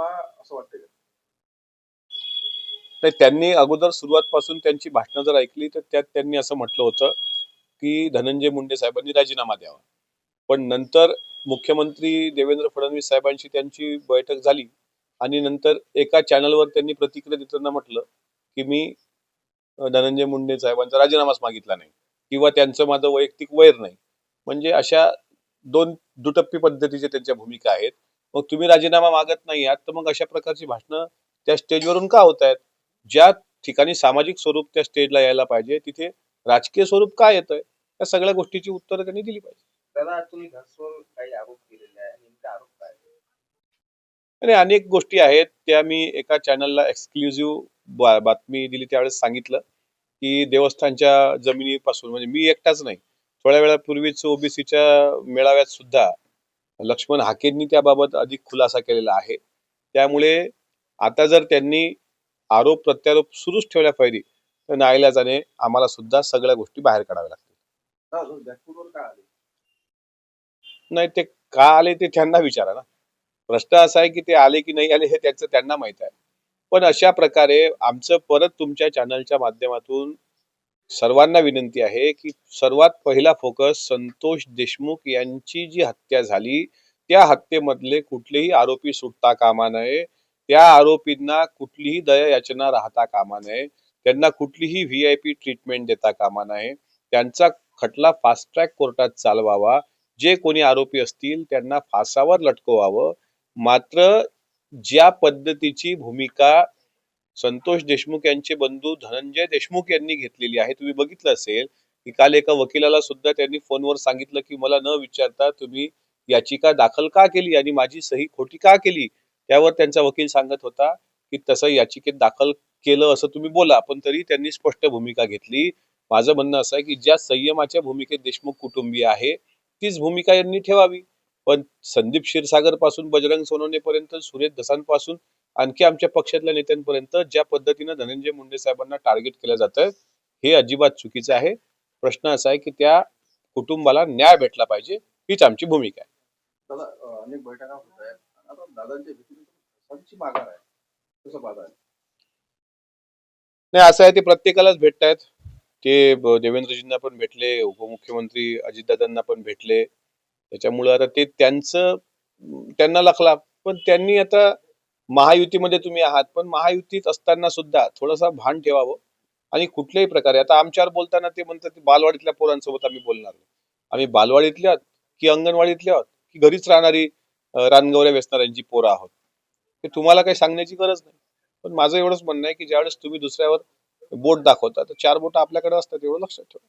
बा असं वाटतंय नाही त्यांनी अगोदर सुरुवातपासून त्यांची भाषणं जर ऐकली तर त्यात त्यांनी असं म्हटलं होतं की धनंजय मुंडे साहेबांनी राजीनामा द्यावा. पण नंतर मुख्यमंत्री देवेंद्र फडणवीस साहेबांशी त्यांची बैठक झाली आणि नंतर एका चॅनलवर त्यांनी प्रतिक्रिया देताना म्हटलं की मी धनंजय मुंडे साहेबांचा राजीनामाच मागितला नाही किंवा त्यांचं माझं वैयक्तिक वैर नाही. म्हणजे अशा दोन दुटप्पी पद्धतीच्या त्यांच्या भूमिका आहेत. मग तुम्ही राजीनामा मागत नाही आहात तर मग अशा प्रकारची भाषणं त्या स्टेजवरून का होत आहेत? ज्या ठिकाणी सामाजिक स्वरूप त्या स्टेजला यायला पाहिजे तिथे राजकीय स्वरूप का येत आहे या सगळ्या गोष्टीची उत्तरं त्यांनी दिली पाहिजे. आणि अनेक गोष्टी आहेत. त्या मी एका चॅनलला एक्सक्लुझिव्ह बातमी दिली त्यावेळेस सांगितलं की देवस्थानच्या जमिनीपासून म्हणजे मी एकटाच नाही. थोड्या वेळापूर्वीच ओबीसीच्या मेळाव्यात सुद्धा लक्ष्मण हाकेंनी त्याबाबत अधिक खुलासा केलेला आहे. त्यामुळे आता जर त्यांनी आरोप प्रत्यारोप सुरूच ठेवल्या पाहिजे तर न्यायालयाने आम्हाला सुद्धा सगळ्या गोष्टी बाहेर काढाव्या लागतील. नाही ते का आले ते त्यांना विचारा ना. प्रश्न असा आहे की ते आले की नाही आले हे त्याचं त्यांना माहीत आहे. पण अशा प्रकारे आमचं परत तुमच्या चॅनलच्या माध्यमातून सर्वांना विनंती आहे की सर्वात पहिला फोकस संतोष देशमुख यांची जी हत्या झाली त्या हत्येमधले कुठलेही आरोपी सुटता कामा नये. त्या आरोपींना कुठलीही दया याचना राहता कामा नये. त्यांना कुठलीही व्ही आय पी ट्रीटमेंट देता कामा नये. त्यांचा खटला फास्ट ट्रॅक कोर्टात चालवावा. जे कोणी आरोपी असतील त्यांना फासावर लटकवावं. मात्र ज्या पद्धतीची भूमिका संतोष देशमुख यांचे बंधू धनंजय देशमुख यांनी घेतलेली आहे. तुम्ही बघितलं असेल की काल एका वकिलाला सुद्धा त्यांनी फोनवर सांगितलं की मला न विचारता तुम्ही याचिका दाखल का केली आणि माझी सही खोटी का केली? त्यावर त्यांचा वकील सांगत होता की तसं याचिकेत दाखल केलं असं तुम्ही बोला पण तरी त्यांनी स्पष्ट भूमिका घेतली. माझं म्हणणं असं आहे की ज्या संयमाच्या भूमिकेत देशमुख कुटुंबीय आहे तीच भूमिका यांनी ठेवावी. पण संदीप क्षीरसागरपासून बजरंग सोनवणे पर्यंत सुरेश दसांपासून आणखी आमच्या पक्षातल्या नेत्यांपर्यंत ज्या पद्धतीनं धनंजय मुंडे साहेबांना टार्गेट केलं जातं हे अजिबात चुकीचं आहे. प्रश्न असा आहे की त्या कुटुंबाला न्याय भेटला पाहिजे हीच आमची भूमिका आहे. अनेक बैठका होत आहेत. नाही असं आहे ते प्रत्येकालाच भेटतायत ते ब- देवेंद्रजींना पण भेटले उपमुख्यमंत्री अजितदादांना पण भेटले. त्याच्यामुळे आता ते त्यांचं त्यांना लखला. पण त्यांनी आता महायुतीमध्ये तुम्ही आहात पण महायुतीत असताना सुद्धा थोडासा भान ठेवावं आणि कुठल्याही प्रकारे. आता आमच्यावर बोलताना ते म्हणतात की बालवाडीतल्या पोरांसोबत आम्ही बोलणार नाही. आम्ही बालवाडीतले आहोत की अंगणवाडीतले आहोत की घरीच राहणारी रानगवऱ्या वेचणाऱ्यांची पोरं आहोत? हे तुम्हाला काही सांगण्याची गरज नाही. पण माझं एवढंच म्हणणं आहे की ज्यावेळेस तुम्ही दुसऱ्यावर बोट दाखवता तर चार बोट आपल्याकडे असतात एवढं लक्षात ठेवा.